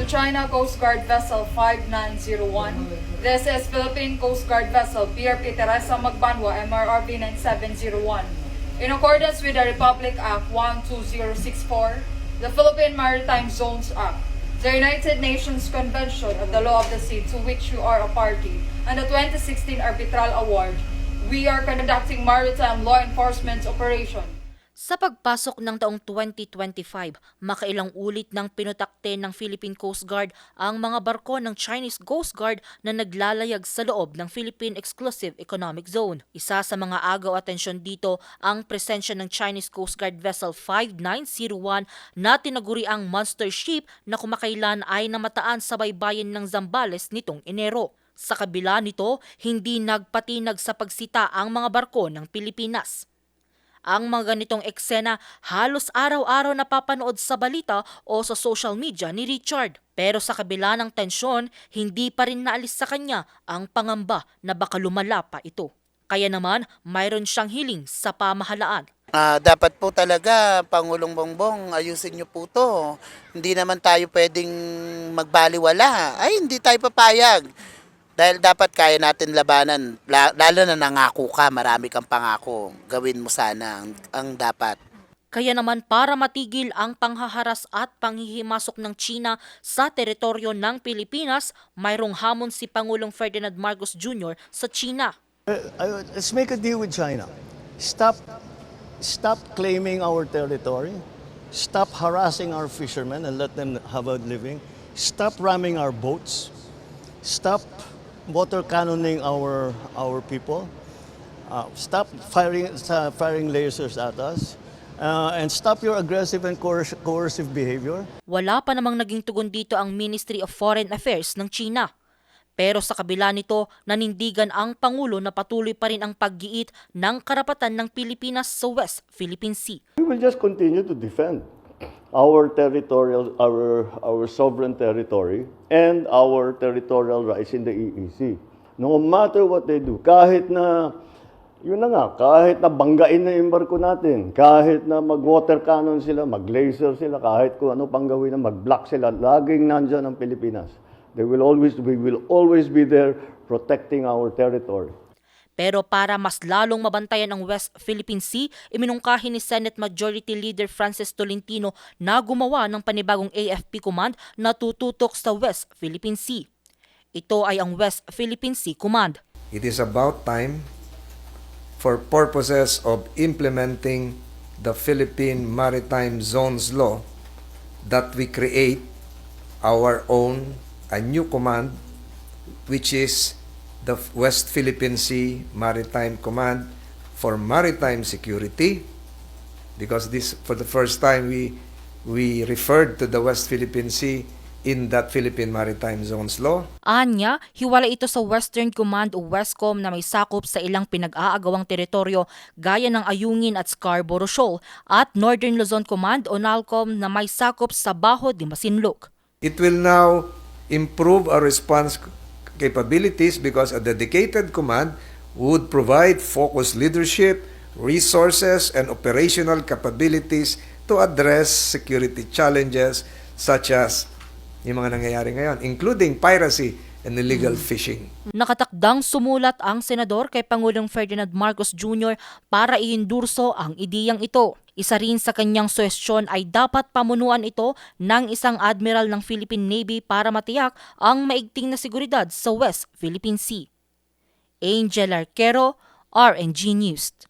to China Coast Guard Vessel 5901. This is Philippine Coast Guard Vessel PRP Teresa Magbanwa MRRB 9701. In accordance with the Republic Act 12064, the Philippine Maritime Zones Act, the United Nations Convention of the Law of the Sea to which you are a party, and the 2016 Arbitral Award, we are conducting maritime law enforcement operation. Sa pagpasok ng taong 2025, makailang ulit ng pinutakte ng Philippine Coast Guard ang mga barko ng Chinese Coast Guard na naglalayag sa loob ng Philippine Exclusive Economic Zone. Isa sa mga agaw atensyon dito ang presensya ng Chinese Coast Guard Vessel 5901 na tinaguri ang monster ship na kumakailan ay namataan sa baybayin ng Zambales nitong Enero. Sa kabila nito, hindi nagpatinag sa pagsita ang mga barko ng Pilipinas. Ang mga ganitong eksena halos araw-araw napapanood sa balita o sa social media ni Richard. Pero sa kabila ng tensyon, hindi pa rin naalis sa kanya ang pangamba na baka lumala pa ito. Kaya naman, mayroon siyang hiling sa pamahalaan. Ah, dapat po talaga, Pangulong Bongbong, ayusin niyo po to. Hindi naman tayo pwedeng magbaliwala. Ay, hindi tayo papayag. Dahil dapat kaya natin labanan. La- lalo na nangako ka, marami kang pangako. Gawin mo sana ang, ang dapat. Kaya naman para matigil ang panghaharas at panghihimasok ng China sa teritoryo ng Pilipinas, mayroong hamon si Pangulong Ferdinand Marcos Jr. sa China. Uh, let's make a deal with China. Stop, stop claiming our territory. Stop harassing our fishermen and let them have a living. Stop ramming our boats. Stop water cannoning our our people. Uh, stop firing uh, firing lasers at us. Uh, and stop your aggressive and coerc- coercive behavior. Wala pa namang naging tugon dito ang Ministry of Foreign Affairs ng China. Pero sa kabila nito, nanindigan ang Pangulo na patuloy pa rin ang paggiit ng karapatan ng Pilipinas sa West Philippine Sea. We will just continue to defend our territorial, our, our sovereign territory and our territorial rights in the EEC. No matter what they do, kahit na, yun na nga, kahit na banggain na yung barko natin, kahit na mag-water cannon sila, mag-laser sila, kahit kung ano pang gawin na mag-block sila, laging nandyan ang Pilipinas. They will always, we will always be there protecting our territory. Pero para mas lalong mabantayan ang West Philippine Sea, iminungkahi ni Senate Majority Leader Francis Tolentino na gumawa ng panibagong AFP command na tututok sa West Philippine Sea. Ito ay ang West Philippine Sea Command. It is about time for purposes of implementing the Philippine Maritime Zones Law that we create our own a new command which is the West Philippine Sea Maritime Command for Maritime Security because this for the first time we we referred to the West Philippine Sea in that Philippine Maritime Zones Law Anya, hiwala ito sa Western Command o Westcom na may sakop sa ilang pinag-aagawang teritoryo gaya ng Ayungin at Scarborough Shoal at Northern Luzon Command o NALCOM na may sakop sa Baho de Masinloc. It will now improve our response capabilities because a dedicated command would provide focused leadership, resources, and operational capabilities to address security challenges such as yung mga nangyayari ngayon, including piracy and illegal fishing. Nakatakdang sumulat ang senador kay Pangulong Ferdinand Marcos Jr. para iindurso ang ideyang ito. Isa rin sa kanyang suwestyon ay dapat pamunuan ito ng isang admiral ng Philippine Navy para matiyak ang maigting na seguridad sa West Philippine Sea. Angel Arquero, RNG News.